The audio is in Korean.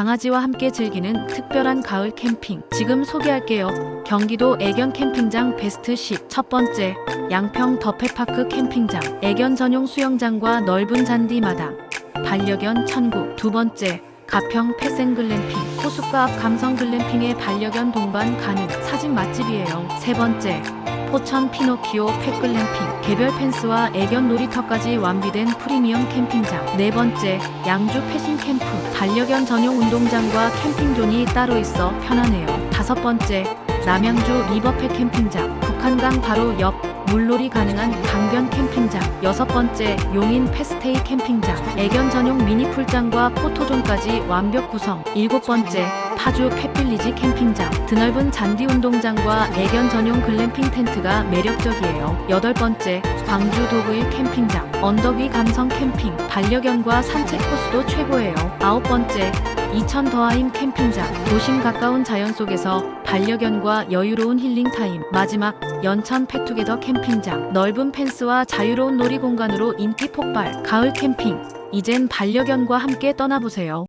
강아지와 함께 즐기는 특별한 가을 캠핑. 지금 소개할게요. 경기도 애견 캠핑장 베스트 10. 첫 번째, 양평 더페파크 캠핑장. 애견 전용 수영장과 넓은 잔디 마당. 반려견 천국. 두 번째, 가평 패생 글램핑. 호숫가 앞 감성 글램핑의 반려견 동반 가능. 사진 맛집이에요. 세 번째, 포천 피노키오 펫글램핑. 개별 펜스와 애견 놀이터까지 완비된 프리미엄 캠핑장. 네 번째, 양주 패싱 캠프. 반려견 전용 운동장과 캠핑존이 따로 있어 편하네요. 다섯 번째, 남양주 리버펫 캠핑장. 북한강 바로 옆 물놀이 가능한 강변 캠핑장. 여섯 번째, 용인 패스테이 캠핑장. 애견 전용 미니 풀장과 포토존까지 완벽 구성. 일곱 번째, 파주 펫빌리지 캠핑장. 드넓은 잔디 운동장과 애견 전용 글램핑 텐트가 매력적이에요. 여덟 번째, 광주 도구일 캠핑장. 언덕 위 감성 캠핑. 반려견과 산책 코스도 최고예요. 아홉 번째, 이천 더하임 캠핑장. 도심 가까운 자연 속에서 반려견과 여유로운 힐링 타임. 마지막, 연천 펫투게더 캠핑장. 넓은 펜스와 자유로운 놀이 공간으로 인기 폭발. 가을 캠핑. 이젠 반려견과 함께 떠나보세요.